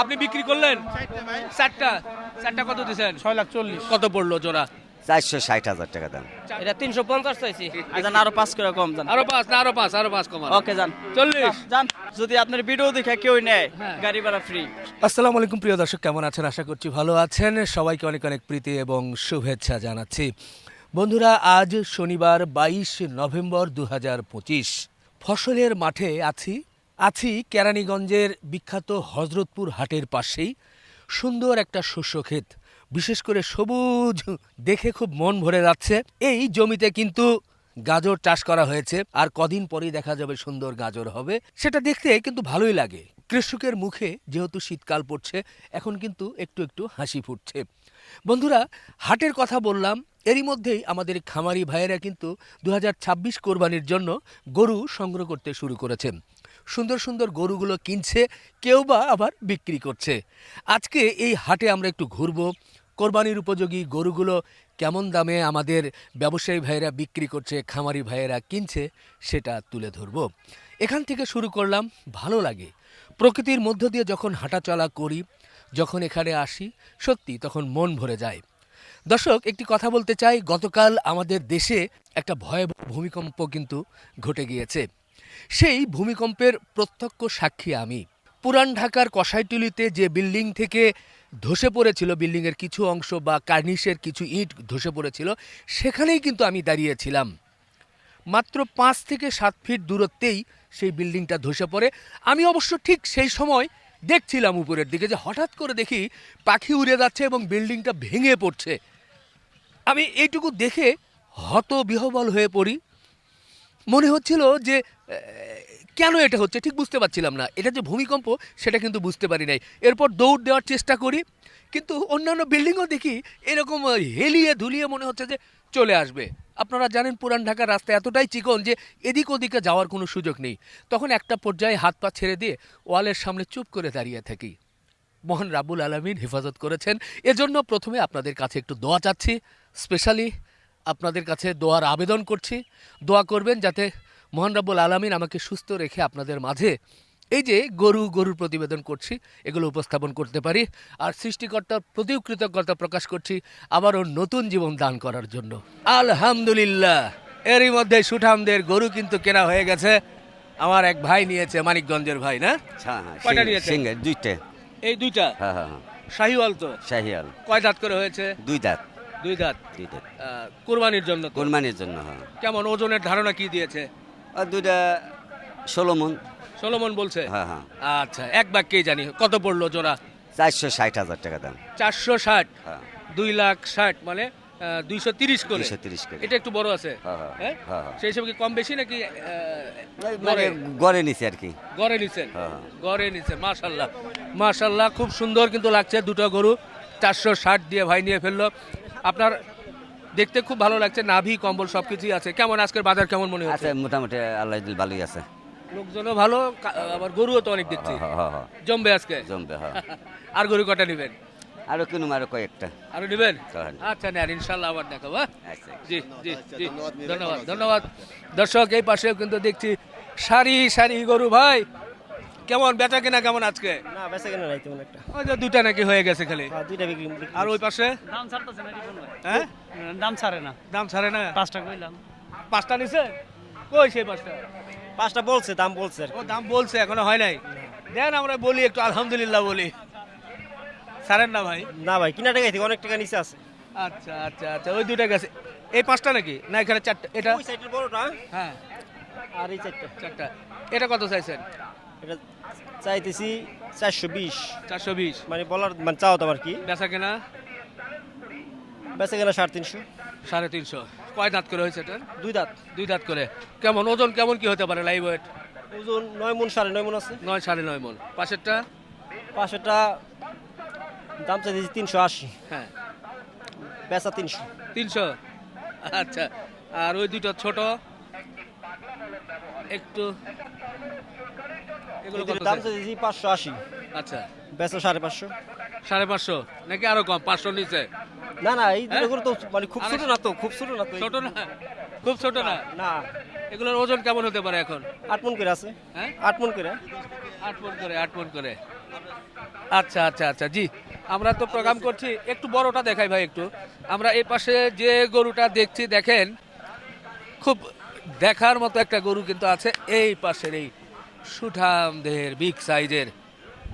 আপনি বিক্রি করলেন চারটা চারটা কত দিচ্ছেন ছয় লাখ চল্লিশ কত পড়ল জোড়া চারশো ষাট হাজার টাকা দাম এটা তিনশো পঞ্চাশ চাইছি জান আরও পাঁচ করে কম জান আরও পাঁচ না আরও পাঁচ আরও পাঁচ কম ওকে জান চল্লিশ যান যদি আপনার ভিডিও দেখে কেউ নেয় হ্যাঁ। গাড়ি ভাড়া ফ্রি আসসালামু আলাইকুম প্রিয় দর্শক কেমন আছেন আশা করছি ভালো আছেন সবাইকে অনেক অনেক প্রীতি এবং শুভেচ্ছা জানাচ্ছি বন্ধুরা আজ শনিবার বাইশ নভেম্বর দু হাজার পঁচিশ ফসলের মাঠে আছি। আছি কেরানীগঞ্জের বিখ্যাত হজরতপুর হাটের পাশেই। সুন্দর একটা শস্য ক্ষেত। বিশেষ করে সবুজ। দেখে খুব মন ভরে যাচ্ছে। এই জমিতে কিন্তু গাজর চাষ করা হয়েছে। আর কদিন পরেই দেখা যাবে সুন্দর গাজর হবে। সেটা দেখতে কিন্তু ভালোই লাগে। কৃষকের মুখে যেহেতু শীতকাল পড়ছে, এখন কিন্তু একটু একটু হাসি ফুটছে। বন্ধুরা, হাটের কথা বললাম। এরই মধ্যেই আমাদের খামারি ভাইয়েরা কিন্তু দু হাজার ছাব্বিশ কোরবানির জন্য গরু সংগ্রহ করতে শুরু করেছেন। সুন্দর সুন্দর গরুগুলো কিনছে, কেউ বা আবার বিক্রি করছে। আজকে এই হাটে আমরা একটু ঘুরবো, কোরবানির উপযোগী গরুগুলো কেমন দামে আমাদের ব্যবসায়ী ভাইয়েরা বিক্রি করছে, খামারি ভাইয়েরা কিনছে, সেটা তুলে ধরবো। এখান থেকে শুরু করলাম, ভালো লাগে। প্রকৃতির মধ্য দিয়ে যখন হাঁটাচলা করি, যখন এখানে আসি, সত্যি তখন মন ভরে যায়। দর্শক, একটি কথা বলতে চাই। গতকাল আমাদের দেশে একটা ভয়াবহ ভূমিকম্প কিন্তু ঘটে গিয়েছে। সেই ভূমিকম্পের প্রত্যক্ষ সাক্ষী আমি। পুরান ঢাকার কষাইটুলিতে যে বিল্ডিং থেকে ধসে পড়েছিল, বিল্ডিংয়ের কিছু অংশ বা কার্নিশের কিছু ইট ধসে পড়েছিল, সেখানেই কিন্তু আমি দাঁড়িয়েছিলাম। মাত্র পাঁচ থেকে সাত ফিট দূরত্বেই সেই বিল্ডিংটা ধসে পড়ে। আমি অবশ্য ঠিক সেই সময় দেখছিলাম উপরের দিকে যে হঠাৎ করে দেখি পাখি উড়ে যাচ্ছে এবং বিল্ডিংটা ভেঙে পড়ছে। আমি এইটুকু দেখে হত বিহবল হয়ে পড়ি। মনে হচ্ছিল যে কেন এটা হচ্ছে? ঠিক বুঝতে পারছিলাম না। এটা যে ভূমিকম্প, সেটা কিন্তু বুঝতে পারি নাই। এরপর দৌড় দেওয়ার চেষ্টা করি, কিন্তু অন্যান্য বিল্ডিংও দেখি এরকম হেলিয়ে ধুলিয়ে মনে হচ্ছে যে চলে আসবে। আপনারা জানেন পুরান ঢাকার রাস্তা এতটাই চিকন যে এদিক ওদিকে যাওয়ার কোনো সুযোগ নেই। তখন একটা পর্যায়ে হাত পা ছেড়ে দিয়ে ওয়ালের সামনে চুপ করে দাঁড়িয়ে থাকি। মহান রাবুল আলমিন হেফাজত করেছেন। এজন্য প্রথমে আপনাদের কাছে একটু দোয়া চাচ্ছি। স্পেশালি আপনাদের কাছে দোয়ার আবেদন করছি। দোয়া করবেন যাতে মহান রাব্বুল আলমিন আমাকে সুস্থ রেখে আপনাদের মাঝে এই যে গরু গরুর প্রতিবেদন করছি এগুলো উপস্থাপন করতে পারি আর সৃষ্টিকর্তার প্রতিও কৃতজ্ঞতা প্রকাশ করছি আবারও নতুন জীবন দান করার জন্য। আলহামদুলিল্লাহ এরই মধ্যে সুঠামদের গরু কিন্তু কেনা হয়ে গেছে। আমার এক ভাই নিয়েছে মানিকগঞ্জের ভাই না? হ্যাঁ হ্যাঁ কয়টা দুইটা। এই দুইটা? হ্যাঁ হ্যাঁ হ্যাঁ। শাহিওয়াল তো? শাহিয়াল কয় দাঁত করে হয়েছে? দুই দাঁত। দুই দাঁত। দুই দাঁত। আহ, কোরবানির জন্য তো। কোরবানির জন্য হ্যাঁ। কেমন ওজনের ধারণা কি দিয়েছে? আর দুইটা ষোলো মন সোলোমন বলছে? হ্যাঁ হ্যাঁ। আচ্ছা এক বাক্যেই জানি। কত পড়ল জোড়া? চারশো ষাট হাজার টাকা দাম। চারশো ষাট? হ্যাঁ। দুই লাখ ষাট মানে দুইশো তিরিশ করে। দুইশো তিরিশ করে। এটা একটু বড় আছে। হ্যাঁ, হ্যাঁ, হ্যাঁ? হ্যাঁ, হ্যাঁ। সেই হিসেবে কি কম বেশি নাকি আহ, মানে গড়ে? গড়ে নিছে আর কি। গড়ে নিছেন হ্যাঁ, হ্যাঁ। গড়ে নিছেন মাশাল্লাহ মাশাল্লাহ খুব সুন্দর কিন্তু লাগছে দুটো গরু। চারশো ষাট দিয়ে ভাই নিয়ে ফেলল। আপনার দেখতে খুব ভালো লাগছে নাভি কম্বল সব কিছুই আছে। কেমন আজকের বাজার কেমন মনে আছে হচ্ছে মোটামুটি আল্লাহ দিল ভালোই আছে। লোকজনও ভালো কা- আবার গরুও তো অনেক দেখছি। হ্যাঁ হ্যাঁ হ্যাঁ জমবে আজকে? জমবে হ্যাঁ আর গরু কটা নেবেন? আরও কিনুম আরও কয়েকটা। আরও নেবেন। আচ্ছা নেন ইনশাল্লাহ আবার দেখাবো হ্যাঁ? আচ্ছা জি জি জি। ধন্যবাদ। ধন্যবাদ দর্শক এই পাশেও কিন্তু দেখছি সারি সারি গরু ভাই। কেমন বেচা কেনা কেমন আজকে? না বেঁচে কেন নাই তেমন একটা। ওই যে দুটা নাকি হয়ে গেছে খালি। হ্যাঁ, দুইটা বিক্রি আর ওই পাশে? দাম ছাড়তেছে না রিপন ভাই হ্যাঁ? দাম ছাড়ে না। দাম ছাড়ে না? পাঁচটা কইলাম। পাঁচটা নিছে? কই সেই পাঁচটা? পাঁচটা বলছে দাম বলছে আর কি। ও দাম বলছে এখনও হয় নাই? দেন আমরা বলি একটু আলহামদুলিল্লাহ বলি। ছাড়েন না ভাই। না ভাই কিনা টাকা থেকে অনেক টাকা নিচে আছে। আচ্ছা আচ্ছা আচ্ছা ওই দুইটা গেছে। এই পাঁচটা নাকি? না এখানে চারটা এটা? ওই সাইডের বড়টা হ্যাঁ। আর এই চারটা। চারটা। এটা কত চাইছেন? এটা চাইতেছি চারশো বিশ। চারশো বিশ। মানে বলার মানে চাও তোমার কি? বেচা কেনা? বেঁচে গেলে সাড়ে তিনশো। সাড়ে তিনশো। কয় দাঁত করে হয়েছে এটার? দুই দাঁত। দুই দাঁত করে। কেমন? ওজন কেমন কি হতে পারে লাইভ ওয়েট ওজন নয় মন সাড়ে নয় মন আছে। নয় সাড়ে নয় মন। পাশেরটা? পাঁচশোটা দাম চাইতেছি তিনশো আশি। হ্যাঁ। বেচা তিনশো। তিনশো? আচ্ছা। আর ওই দুটো ছোট? একটু এগুলো কত দাম চাই? চাইতেছি পাঁচশো আশি। আচ্ছা। বেচা সাড়ে পাঁচশো। সাড়ে পাঁচশো? নাকি আরও কম? পাঁচশো নিচে? না না এই? তো মানে খুব ছোট না তো খুব ছোট না তো ছোট না? খুব ছোট না? না। এগুলোর ওজন কেমন হতে পারে এখন? আট মন করে আছে। হ্যাঁ? আট মন করে। আট মন করে আট মন করে। আচ্ছা আচ্ছা আচ্ছা। জি আমরা তো প্রোগ্রাম করছি। একটু বড়টা দেখাই ভাই একটু। আমরা এই পাশে যে গরুটা দেখছি দেখেন? খুব দেখার মতো একটা গরু কিন্তু আছে এই পাশের এই সুঠাম দেহের বিগ সাইজের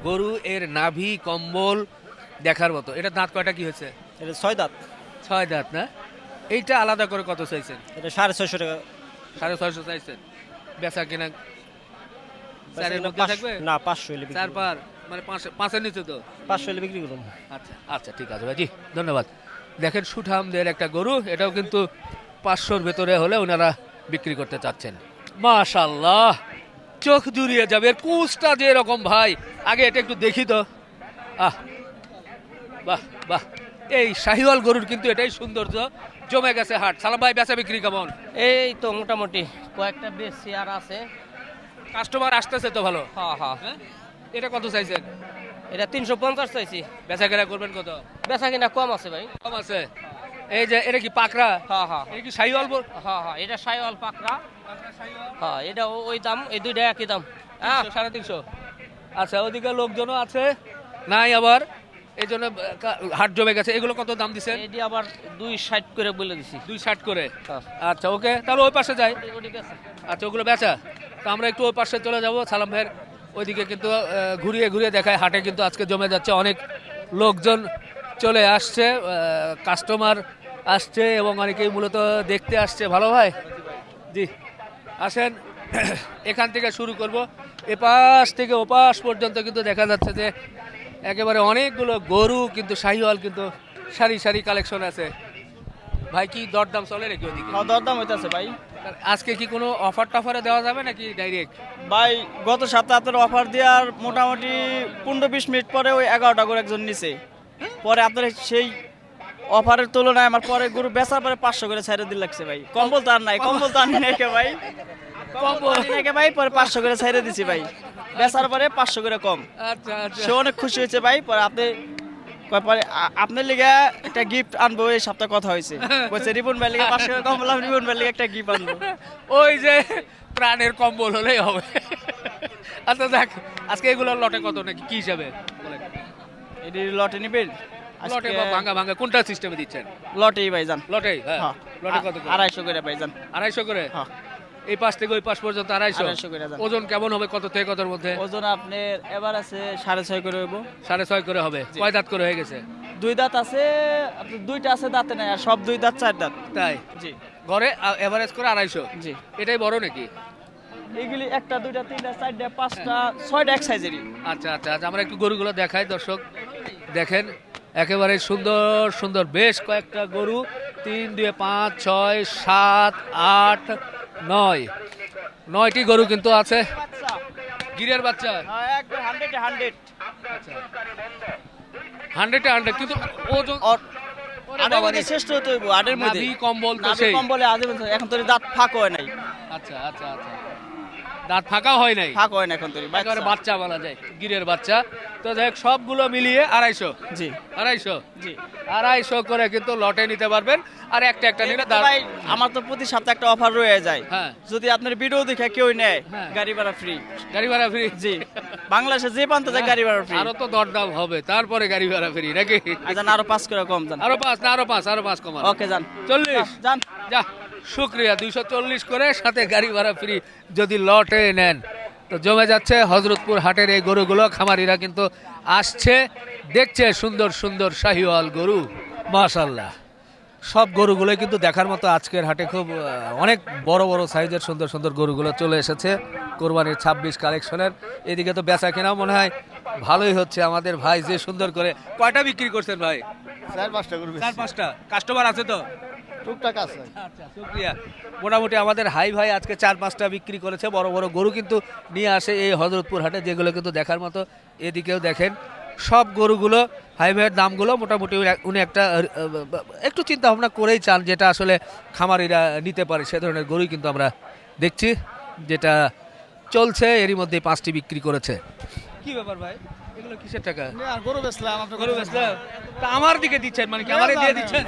গরু এর নাভি কম্বল দেখার মতো। এটা দাঁত কয়টা কি হয়েছে? এটা ছয় দাঁত। ছয় দাঁত না? এইটা আলাদা করে কত চাইছেন এটা সাড়ে ছয়শো টাকা। সাড়ে ছয়শো চাইছেন বেচা কিনা চারের মধ্যে থাকবে? না পাঁচশো হলে চার পার মানে পাঁচ পাঁচের নিচে তো? পাঁচশো হলে বিক্রি করুন আচ্ছা আচ্ছা ঠিক আছে ভাই। জি ধন্যবাদ। দেখেন সুঠামদের একটা গরু এটাও কিন্তু পাঁচশোর ভেতরে হলে ওনারা বিক্রি করতে চাচ্ছেন। মাশাল্লাহ চোখ জুড়িয়ে যাবে। এর কুচটা যে এরকম ভাই? আগে এটা একটু দেখি তো। আহ বাহ বাহ। এই শাহিওয়াল গরুর কিন্তু এটাই সৌন্দর্য। জমে গেছে হাট। সালাম ভাই বেচা বিক্রি কেমন? এই তো মোটামুটি কয়েকটা বেশি আর আছে। কাস্টমার আসতেছে তো ভালো? হ্যাঁ হ্যাঁ। হ্যাঁ? এটা কত চাইছেন? এটা তিনশো পঞ্চাশ চাইছি। বেচা কেনা করবেন কত? বেচা কিনা কম আছে ভাই। কম আছে। এই যে এটা কি পাকড়া? হ্যাঁ হ্যাঁ। এটা কি শাহিওয়াল বল হ্যাঁ হ্যাঁ। এটা সাইওয়াল পাকড়া। হ্যাঁ এটা ওই দাম এই দুইটা একই দাম। হ্যাঁ সাড়ে তিনশো। আচ্ছা ওদিকে লোকজনও আছে নাই আবার। এই জন্য হাট জমে গেছে। এগুলো কত দাম দিচ্ছেন এটি আবার দুই ষাট করে বলে দিছি। দুই ষাট করে? হ্যাঁ। আচ্ছা ওকে তাহলে ওই পাশে যাই। আচ্ছা ওগুলো বেচা। তো আমরা একটু ওই পাশে চলে যাব। সালাম ভাইয়ের ওইদিকে কিন্তু ঘুরিয়ে ঘুরিয়ে দেখায়। হাটে কিন্তু আজকে জমে যাচ্ছে অনেক লোকজন চলে আসছে কাস্টমার আসছে এবং অনেকেই মূলত দেখতে আসছে। ভালো ভাই? জি। আসেন এখান থেকে শুরু করব। এপাশ থেকে ওপাশ পর্যন্ত কিন্তু দেখা যাচ্ছে যে একেবারে অনেকগুলো গরু কিন্তু শাহিওয়াল কিন্তু সারি সারি কালেকশন আছে। ভাই কি দরদাম চলে নাকি ওদিকে? হ্যাঁ দরদাম হইতাছে ভাই। আজকে কি কোনো অফার টফারে দেওয়া যাবে নাকি ডাইরেক্ট ভাই গত সপ্তাহে আপনার অফার দেওয়ার মোটামুটি পনেরো বিশ মিনিট পরে ওই এগারোটা করে একজন নিছে। পরে আপনার সেই অফারের তুলনায় আমার পরে গরু বেচার পরে পাঁচশো করে ছাইড়ে দিল লাগছে ভাই। কম্বল তো আর নাই কম্বল তো ভাই? কম্বল নাকি ভাই? পরে পাঁচশো করে দিছি ভাই। বেচার পরে পাঁচশো করে কম। আচ্ছা আচ্ছা। সে অনেক খুশি হয়েছে ভাই পরে আপনি পরে আপনার লিগে একটা গিফট আনব এই সপ্তাহে কথা হয়েছে। বলছে রিবন ভাই লিগে পাঁচশো করে কম বললাম রিবন ভাই লিগে একটা গিফট আনব। ওই যে প্রাণের কম্বল হলেই হবে। আচ্ছা দেখ আজকে এগুলো লটে কত নাকি? কি হিসাবে। এটি লটে নিবেন? লটে বা ভাঙা ভাঙা কোনটা সিস্টেমে দিচ্ছেন? লটেই ভাই যান লটেই? হ্যাঁ হ্যাঁ লটে কত আড়াইশো করে ভাই যান আড়াইশো করে? হ্যাঁ। এই পাশ থেকে ওই পাশ পর্যন্ত আড়াইশো? ওজন কেমন হবে কত থেকে কতর মধ্যে? ওজন আপনার এবার আছে সাড়ে ছয় করে হইব। সাড়ে ছয় করে হবে। কয় দাঁত করে হয়ে গেছে? দুই দাঁত আছে দুইটা আছে দাঁতে নাই আর সব দুই দাঁত চার দাঁত। তাই? জি। ঘরে এভারেজ করে আড়াইশো? জি। এটাই বড় নাকি? এগুলি একটা দুইটা তিনটা চারটা পাঁচটা ছয়টা এক সাইজেরই আচ্ছা আচ্ছা আচ্ছা আমরা একটু গরুগুলো দেখাই দর্শক। দেখেন একেবারে সুন্দর সুন্দর। বেশ কয়েকটা গরু তিন দুয়ে পাঁচ ছয় সাত আট নয়। নয়টি গরু কিন্তু আছে। গিরের বাচ্চা। হান্ড্রেড হান্ড্রেড কিন্তু ওজন শ্রেষ্ঠ হতে হইব আটের মধ্যে। কম্বল তো সেই। কম্বলে আজে এখন তোর দাঁত ফাঁক হয় নাই। আচ্ছা আচ্ছা আচ্ছা। দাঁত ফাঁকা হয় নাই। ফাঁক হয় না এখন তোর একেবারে বাচ্চা। বলা যায় গিরের বাচ্চা। তো দেখ সবগুলো মিলিয়ে আড়াইশো। জি। আড়াইশো? জি। আড়াইশো করে কিন্তু লটে নিতে পারবেন। আর একটা একটা নিলে ভাই আমার তো প্রতি সপ্তাহে একটা অফার রয়ে যায়। হ্যাঁ। যদি আপনার ভিডিও দেখে কেউ নেয় হ্যাঁ। গাড়ি ভাড়া ফ্রি গাড়ি ভাড়া ফ্রি জি। বাংলাদেশে যে প্রান্ত যায় গাড়ি ভাড়া ফ্রি আরও তো দরদাম হবে তারপরে গাড়ি ভাড়া ফ্রি নাকি? আজান আরও পাঁচ করে কম যান আরও পাঁচ না আরও পাঁচ আরও পাঁচ কমান। ওকে যান। চল্লিশ। যান। যা। শুক্রিয়া দুইশো চল্লিশ করে সাথে গাড়ি ভাড়া ফ্রি যদি লটে নেন। তো জমে যাচ্ছে হজরতপুর হাটের এই গরুগুলো খামারিরা কিন্তু আসছে দেখছে সুন্দর সুন্দর শাহিওয়াল গরু। মাশাল্লাহ সব গরুগুলোই কিন্তু দেখার মতো আজকের হাটে খুব অনেক বড় বড় সাইজের সুন্দর সুন্দর গরুগুলো চলে এসেছে কোরবানির ছাব্বিশ কালেকশনের। এদিকে তো বেচা কেনা মনে হয় ভালোই হচ্ছে আমাদের ভাই যে সুন্দর করে কয়টা বিক্রি করছেন ভাই? চার পাঁচটা চার পাঁচটা। কাস্টমার আছে তো? টুকটাক আছে। আচ্ছা শুক্রিয়া মোটামুটি আমাদের হাই ভাই আজকে চার পাঁচটা বিক্রি করেছে বড় বড় গরু কিন্তু নিয়ে আসে এই হজরতপুর হাটে যেগুলো কিন্তু দেখার মতো এদিকেও দেখেন। সব গরুগুলো হাই ভাইয়ের দামগুলো মোটামুটি উনি একটা একটু চিন্তা ভাবনা করেই চান যেটা আসলে খামারিরা নিতে পারে সে ধরনের গরুই কিন্তু আমরা দেখছি যেটা চলছে এরই মধ্যে পাঁচটি বিক্রি করেছে। কি ব্যাপার ভাই? এগুলো কিসের টাকা? আর গরু বেচলাম আপনার গরু বেচলাম তা আমার দিকে দিচ্ছেন মানে কি আমারে দিয়ে দিচ্ছেন?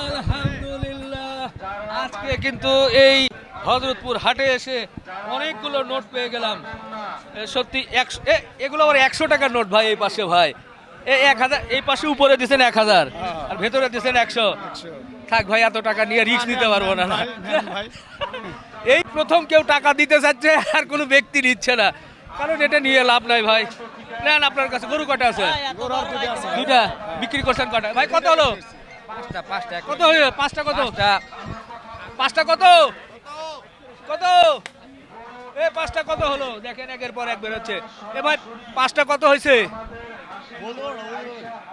আলহামদুলিল্লাহ। আজকে কিন্তু এই হজরতপুর হাটে এসে অনেকগুলো নোট পেয়ে গেলাম। সত্যি একশো এ, এগুলো আবার একশো টাকার নোট ভাই এই পাশে ভাই। এ এক হাজার এই পাশে উপরে দিচ্ছেন এক হাজার আর ভেতরে দিচ্ছেন একশো। থাক ভাই এত টাকা নিয়ে রিস্ক নিতে পারব না। এই প্রথম কেউ টাকা দিতে চাচ্ছে আর কোনো ব্যক্তি নিচ্ছে না। কারণ এটা নিয়ে লাভ নাই ভাই। নেন আপনার কাছে গরু কটা আছে? দুটা বিক্রি করছেন কটা ভাই কত হলো? পাঁচটা পাঁচটা কত হলো? পাঁচটা কত? পাঁচটা। কত? কত? এ পাঁচটা কত হলো? দেখেন একের পর এক বেরোচ্ছে এ ভাই পাঁচটা কত হয়েছে?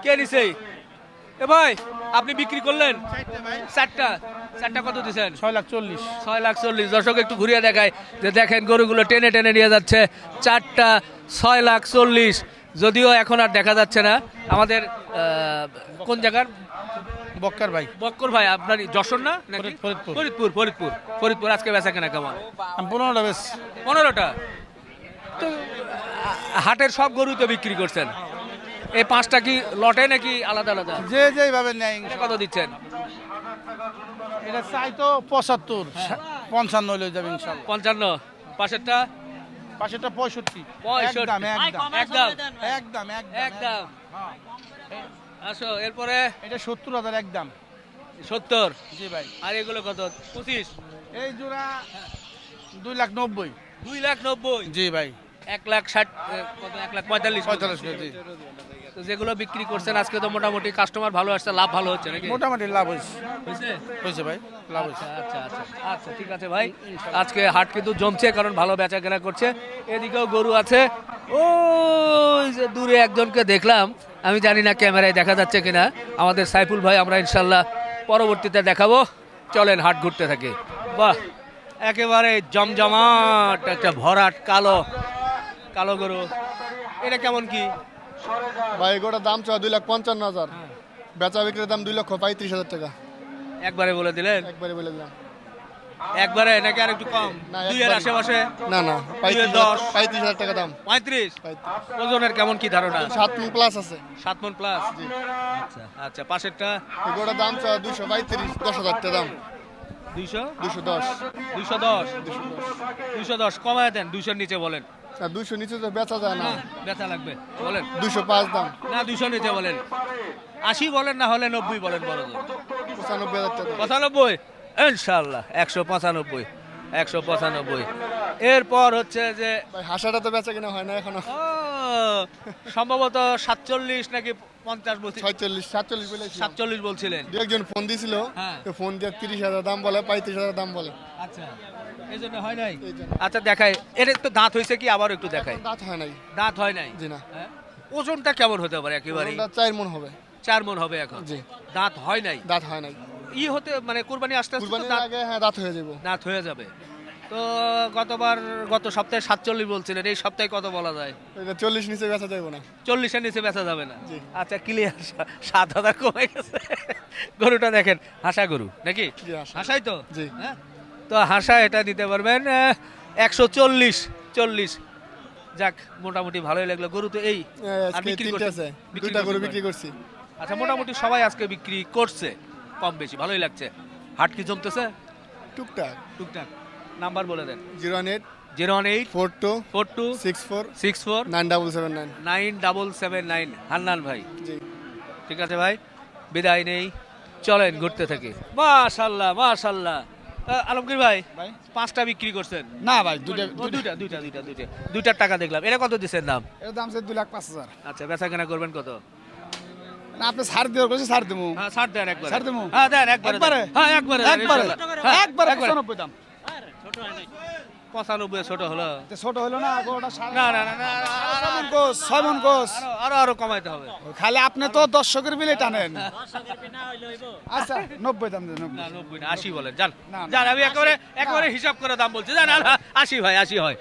কে নিছে? এ ভাই আপনি বিক্রি করলেন? চারটা চারটা। কত দিছেন ছয় লাখ চল্লিশ। ছয় লাখ চল্লিশ। দর্শক একটু ঘুরিয়ে দেখায় যে দেখেন গরুগুলো টেনে টেনে নিয়ে যাচ্ছে। চারটা ছয় লাখ চল্লিশ। যদিও এখন আর দেখা যাচ্ছে না। আমাদের কোন জায়গার? বক্কার ভাই। বক্কর ভাই আপনার যশোর না ফরিদপুর। ফরিদপুর। ফরিদপুর ফরিদপুর। আজকে বেচা কেনা কেমন? পনেরোটা বেশ পনেরোটা? তো হাটের সব গরু তো বিক্রি করছেন। এই পাঁচটা কি লটে নাকি আলাদা আলাদা? যে যেভাবে নেয় কত দিচ্ছেন? এটা চাই তো পঁচাত্তর পঞ্চান্ন হলে যাবে ইনশাল্লাহ। পঞ্চান্ন। পাশেরটা? পাশেটা পঁয়ষট্টি। পঁয়ষট্টি। একদম একদম একদম। একদম একদম একদম। আসো এরপরে? এটা সত্তর হাজার একদম। সত্তর। জি ভাই। আর এগুলো কত? পঁচিশ। এই জোড়া দুই লাখ নব্বই। দুই লাখ নব্বই। জি ভাই। এক লাখ ষাট কত এক লাখ পঁয়তাল্লিশ পঁয়তাল্লিশ জি। তো যেগুলো বিক্রি করছেন আজকে তো মোটামুটি কাস্টমার ভালো আসছে লাভ ভালো হচ্ছে নাকি? মোটামুটি লাভ হয়েছে। হয়েছে? ভাই লাভ হয়েছে। আচ্ছা আচ্ছা আচ্ছা আচ্ছা ঠিক আছে ভাই। আজকে হাট কিন্তু জমছে কারণ ভালো বেচা কেনা করছে। এদিকেও গরু আছে। যে দূরে একজনকে দেখলাম আমি জানি না ক্যামেরায় দেখা যাচ্ছে কিনা। আমাদের সাইফুল ভাই আমরা ইনশাল্লাহ পরবর্তীতে দেখাবো। চলেন হাট ঘুরতে থাকি। বাহ একেবারে জমজমাট একটা ভরাট কালো কালো গরু। এটা কেমন কি? ভাই গোটা দাম চাওয়া দুই লাখ পঞ্চান্ন হাজার। বেচা বিক্রির দাম দুই লক্ষ পঁয়ত্রিশ হাজার টাকা। একবারে বলে দিলেন? একবারে বলে দিলাম। একবারে নাকি আর একটু কম? দুইয়ের একবারে। আশেপাশে? না না দশ। পঁয়ত্রিশ হাজার টাকা দাম। পঁয়ত্রিশ। ওজনের কেমন কি ধারণা? সাত মন প্লাস আছে। সাত মন প্লাস আচ্ছা আচ্ছা পাশেরটা? এগুলোর দাম চাওয়া দুশো পঁয়ত্রিশ দশ হাজার টাকা দাম। দুইশো? দুশো। দশ? দুইশো দশ। দুইশো দশ কমায় দেন দুইশোর নিচে বলেন। আর দুশো নিচে তো বেচা যায় না। ব্যথা লাগবে বলেন। দুশো পাঁচ দাম। না দুইশো নিচে বলেন। আশি বলেন না হলে নব্বই বলেন বড় পঁচানব্বই হাজার টাকা। পঁচানব্বই? ইনশাল্লাহ একশো পঁচানব্বই একশো পঁচানব্বই। এরপর হচ্ছে যে হাসাটা তো বেচা কিনা হয় না এখনও। সম্ভবত সাতচল্লিশ নাকি পঞ্চাশ বলছি ছয়চল্লিশ সাতচল্লিশ বলে সাতচল্লিশ বলছিলেন। দু একজন ফোন দিছিল হ্যাঁ। ফোন দিয়ে তিরিশ হাজার দাম বলে পঁয়ত্রিশ হাজার দাম বলে। আচ্ছা। এই জন্য হয় নাই? আচ্ছা দেখাই। এটা একটু দাঁত হয়েছে কি? আবার একটু দেখাই। দাঁত হয় নাই। দাঁত হয় নাই? জি না। হ্যাঁ? ওজনটা কেমন হতে পারে একেবারে চার মন হবে। চার মন হবে এখন? জি। দাঁত হয় নাই? দাঁত হয় নাই। ই হতে মানে কুরবানি আসতে আসতে তো কুরবানির আগে হ্যাঁ দাঁত হয়ে যাব। দাঁত হয়ে যাবে। তো গতবার গত সপ্তাহে সাতচল্লিশ বলছিলেন এই সপ্তাহে কত বলা যায়? চল্লিশ নিচে বেচা যাব না। চল্লিশের নিচে বেচা যাবে না। আচ্ছা ক্লিয়ার সাত হাজার কমে গেছে। গরুটা দেখেন হাসা গরু নাকি? হাসাই তো? জি। হ্যাঁ? তো হাসা এটা দিতে পারবেন একশো চল্লিশ চল্লিশ। যাক মোটামুটি ভালোই লাগল। গরু তো এই এ, আর বিক্রি দুইটা গরু বিক্রি? করছি। আচ্ছা মোটামুটি সবাই আজকে বিক্রি করছে কম বেশি ভালোই লাগছে। হাট কি জমতেছে টুকটাক। টুকটাক। নাম্বার বলে দেন। Zero eight. Zero eight. Four two. Four two. Six four. Six four. Nine double seven nine. Nine double seven nine. Hannan ভাই। ঠিক আছে ভাই বিদায় নেই। চলেন ঘুরতে থাকি। মাশাল্লাহ মাশাল্লাহ। আলমগীর ভাই ভাই? পাঁচটা বিক্রি করছেন। না ভাই দুইটা দুইটা দুইটা দুইটা দুইটা দুইটার টাকা দেখলাম। এটা কত দিচ্ছেন দাম? এর দাম আছে দুই লাখ পাঁচ হাজার। আচ্ছা বেচা কেনা করবেন কত? না আপনি ছাড় দেওয়ার কাছে ছাড় দেবো। হ্যাঁ ছাড় দেন একবার। ছাড় দেবো? হ্যাঁ দেন একবার একবারে? হ্যাঁ একবারে একবার একবার? একবার হ্যাঁ, একবারে একবারে। পঁচানব্বই দাম। পঁচানব্বই ছোট হলো। ছোট হলো না না না আরও আরও কমাইতে হবে। খালি আপনি তো দর্শকের বিলে টানেন। আচ্ছা নব্বই দাম না নব্বই। নব্বই না আশি বলেন যান। আমি একেবারে একেবারে হিসাব করে দাম বলছি। জান আশি ভাই আশি হয়।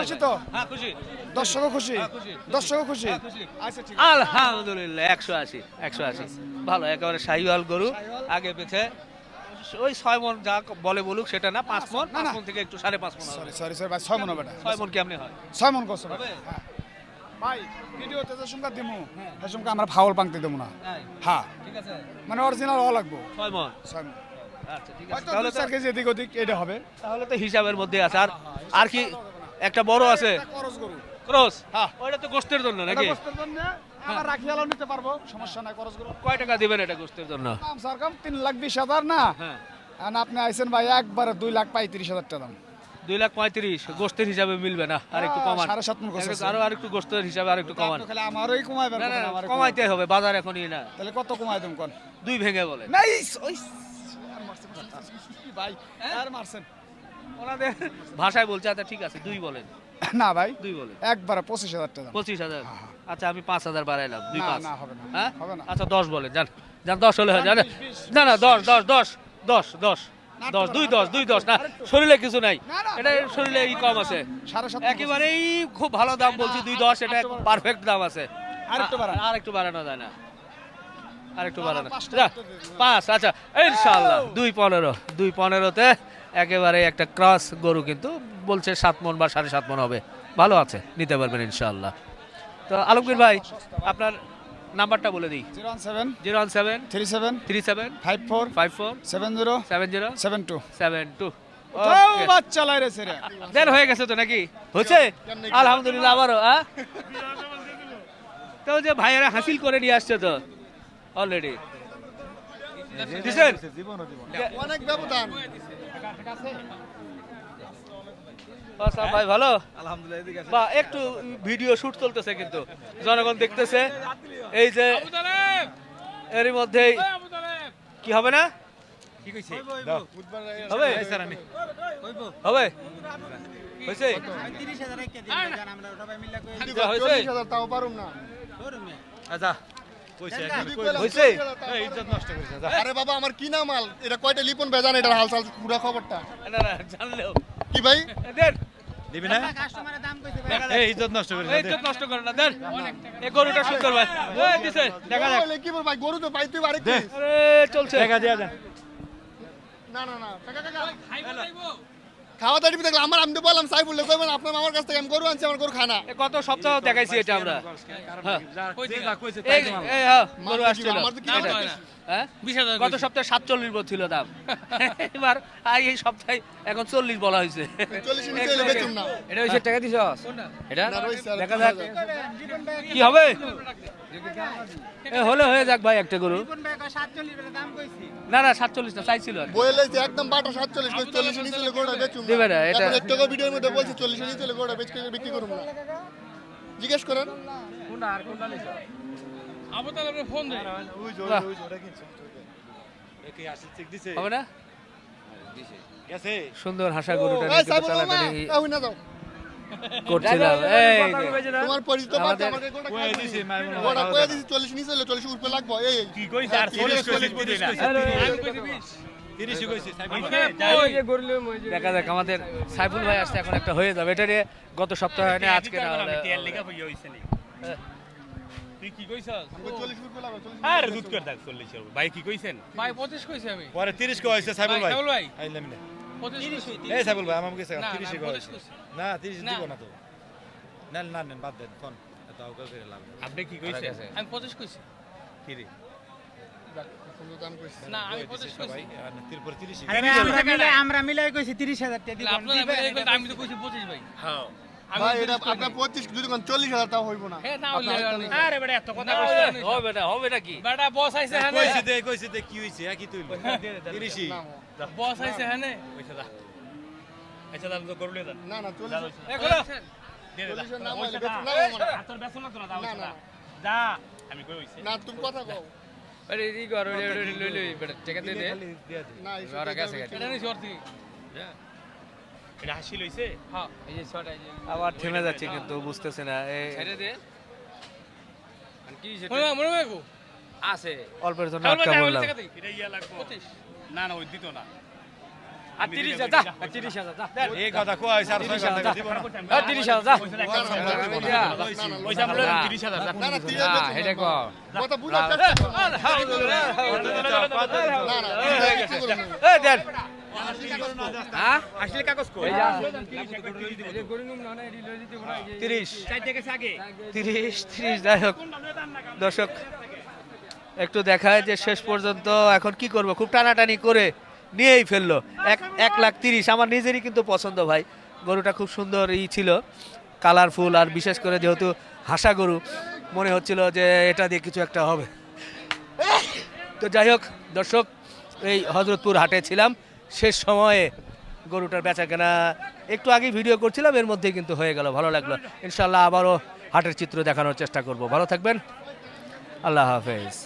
খুশি তো? হ্যাঁ খুশি। দর্শকও খুশি? হ্যাঁ, দর্শকও খুশি? হ্যাঁ। আচ্ছা আলহামদুলিল্লাহ একশো আশি একশো আশি। ভালো একেবারে শাহিওয়াল গরু। আগে পেছে ওই ছয় মন যা বলে বলুক সেটা না পাঁচ মন? পাঁচ মন থেকে একটু সাড়ে পাঁচ মন সরি সরি সরি ভাই ছয় মন হবে না ছয় মন কেমনি হয়? ছয় মন হবে? হ্যাঁ। ভাই ভিডিওতে যে সংখ্যা দিমু। সংখ্যা আমরা ফাউল পাংতে দেবো না। হ্যাঁ। ঠিক আছে। মানে অরিজিনাল হওয়া লাগবো। ছয় মন। ছয় মণ। আচ্ছা তাহলে কেজি এদিক ওদিক এটা হবে। তাহলে তো হিসাবের মধ্যে আছে। আর আর কি একটা বড় আছে। খরচ গরু। ক্রস? হ্যাঁ। ওইটা তো গোস্তের জন্য নাকি? গোস্তের জন্য আমার রাখি আলো নিতে পারব। সমস্যা নাই খরচ কয় টাকা দিবেন এটা গোস্তের জন্য? দাম সরকার তিন লাখ বিশ হাজার না? হ্যাঁ। আপনি আইছেন ভাই একবারে লাখ পঁয়ত্রিশ হাজার টাকা দাম। দুই লাখ পঁয়ত্রিশ গোস্তের হিসাবে মিলবে না আর একটু হ্যাঁ, কমান। সাড়ে সাত। আরও আর একটু গোস্তের হিসাবে আর একটু কমান। আমারই কমাইবেন কমাইতে হবে বাজার এখনই না। তাহলে কত কমাই দেন কোন? দুই ভেঙে বলে। নাই ওই ভাই আর মারছেন ওনাদের ভাষায় বলছে আচ্ছা ঠিক আছে দুই বলেন। না ভাই দুই বলে একবারে পঁচিশ হাজার টাকা। পঁচিশ হাজার? আচ্ছা আমি পাঁচ হাজার বাড়াইলাম দুই পাঁচ। না, হবে না। হ্যাঁ? হবে না। আচ্ছা দশ বলে যান যান দশ হলে হয় জান। না না দশ দশ দশ দশ দশ দশ দুই দশ দুই দশ না শরীরে কিছু নাই। এটা শরীরে ই কম আছে। একেবারেই খুব ভালো দাম বলছি দুই দশ এটা পারফেক্ট দাম আছে। আরেকটু বাড়ান। আর একটু বাড়ানো যায় না। আর একটু বাড়ানো। পাঁচ আচ্ছা ইনশাল্লাহ দুই পনেরো দুই পনেরোতে একেবারে একটা ক্রস গরু কিন্তু বলছে সাত মন বা সাড়ে সাত মন হবে। ভালো আছে নিতে পারবেন ইনশাল্লাহ তো আলমগীর ভাই আপনার নাম্বারটা বলে দিই। Zero one seven zero one seven three seven three seven five four five four seven zero seven zero seven two. Seven two. বাচ্চা লাই রে সেরে দেন হয়ে গেছে তো নাকি? হচ্ছে? আলহামদুলিল্লাহ আবারও হ্যাঁ তো যে ভাইয়েরা হাসিল করে নিয়ে আসছে তো অলরেডি দিছেন? অনেক ব্যবধান। আসসালাম ভাই ভালো? বা একটু ভিডিও শুট চলতেছে কিন্তু। জনগণ দেখতেছে। এই যে এরই মধ্যেই কি হবে না? হবে? হবে? হয়েছে যা হয়েছে চল্লিশ হাজার তাও পারুম না। যদি কইলাম হয়েছে? 40,000 টাকা। আরে বাবা আমার কিনা মাল এটা কয়টা লিপন বেজান এটার হালচাল পুরা খবরটা? না না জানলেও। কি ভাই? দেন। দিবি না? এই ইজ্জত নষ্ট করে ইজ্জত নষ্ট করে না দেন। এই গরুটা সুন্দর ভাই। এই দিছে দেখা যাক। কি বল ভাই গরু তো পাইতে পারে কি আরে চলছে। টাকা দিয়া দেন। না না না কাকা কাকা খাওয়া দাওয়া দেখলে আমার আমি তো বললাম সাই বললে কইবেন আপনার আমার কাছ থেকে আমি গরু আনছি আমার গরু খানা কত গত সপ্তাহ দেখাইছি এটা আমরা হ্যাঁ। এই এই হ্যাঁ, গরু আসছিল আমার তো কি। আমার হ্যাঁ? গত সপ্তাহে সাতচল্লিশ বল ছিল দাম। এবার এই সপ্তাহে এখন চল্লিশ বলা হয়েছে। এটা হচ্ছে টাকা দিছ? এটা? দেখা যাক। কি হবে? এ হলে হয়ে যাক ভাই একটা গরু। না না সাতচল্লিশ না চাইছিল একদম বাটা সাতচল্লিশ চল্লিশ নিচে বেচুম না, এটা- ভিডিওর মধ্যে বলছি চল্লিশ নিচে গরুটা করে বিক্রি করুম না। জিজ্ঞেস করেন। কি আসছে চেক দিছে। হবে না? গেছে। সুন্দর হাসা গরুটা এই না যাও করছিলাম। এই তোমার পরিচিত বাচ্চা আমাদের- আমাকে গোটা দিছি, মাইমুন গোটা দিছি নিচে এলে চল্লিশ উপরে লাগবো এই কি কইছে? আর 30 কইছে 30 কইছে। 30 কইছে দেখা যাক আমাদের সাইফুল ভাই আসছে এখন একটা হয়ে যাবে। এটা নিয়ে গত সপ্তাহে হয় না আজকে না হলে তুই কি কইছস? আমি চল্লিশ উপরে লাগবো চল্লিশ আর দুধ করে দেখ 40 এর ভাই কি কইছেন? ভাই পঁচিশ কইছি আমি। পরে 30 কো সাইবুল ভাই? সাইবুল ভাই। আইলাম না। পঁচিশ কইছি। এই সাইবুল ভাই আমাকে 30 না, কো 25 হইছে কইছি। না 30 দিব না। তো। না না না বাদ দেন ফোন এত আউকা করে লাভ আপনি কি কইছেন? আমি পঁচিশ কইছি। কি রে? সুন্দর দাম কইছি না। আমি পঁচিশ কইছি ভাই। আর না তিরপর 30 আমরা মিলাই আমরা মিলাই কইছি 30000 টাকা আমি তো কইছি পঁচিশ ভাই। হ্যাঁ। ভাই 30 এটা আপনার। পঁচিশ যদি চল্লিশ হাজার তাও হইব না হ্যাঁ, না আর আরে বেটা এত কথা না। হবে না হবে বেটা বস আইছে হ্যাঁ কইছি দে কইছি দে কি হইছে কি তুই 30 বস আইছে হ্যাঁ আচ্ছা দাদা করলে দাদা না না চল্লিশ না। তোর বেসন না তো না না না আমি কই হইছে না তুমি কথা কও আরে ই কর লই লই লই বেটা টাকা দে দে না এই ওরা গেছে গেছে এটা নিছি ওর থেকে এটা হাসি লইছে হ্যাঁ এই যে ছটা এই যে আবার থেমে যাচ্ছে কিন্তু বুঝতেছে না এই ছেড়ে দে কি সেটা মনে মনে মনে আছে অল্পের জন্য আটকা টাকা বললাম এটা ইয়া লাগবো 25 না না ওই দিত না আর 30 হাজার আর 30 হাজার যা এই কথা কো হইছে আর 6 ঘণ্টা দিব না আর 30 হাজার যা পয়সা বলে 30000 না না তিরিশ না বেচুম এটা না। কো কথা বুঝা চেষ্টা করো। আলহামদুলিল্লাহ না না বিক্রি করুম না। এই দেন হ্যাঁ? আসলে কাগজ কো এই যা এই গরি নুম না না এডি লই দিতে বড় 30 চাই থেকে আগে। 30 30 যাই হোক। দর্শক একটু দেখায় যে শেষ পর্যন্ত এখন কি করব? খুব টানাটানি করে নিয়েই ফেলল। এক এক লাখ তিরিশ। আমার নিজেরই কিন্তু পছন্দ ভাই। গরুটা খুব সুন্দর ই ছিল কালারফুল। আর বিশেষ করে যেহেতু হাসা গরু মনে হচ্ছিল যে এটা দিয়ে কিছু একটা হবে। তো যাই হোক দর্শক এই হজরতপুর হাটে ছিলাম। শেষ সময়ে গরুটার বেচা কেনা একটু আগে ভিডিও করছিলাম, এর মধ্যেই কিন্তু হয়ে গেল, ভালো লাগল। ইনশাল্লাহ আবারও হাটের চিত্র দেখানোর চেষ্টা করব। ভালো থাকবেন। আল্লাহ হাফেজ।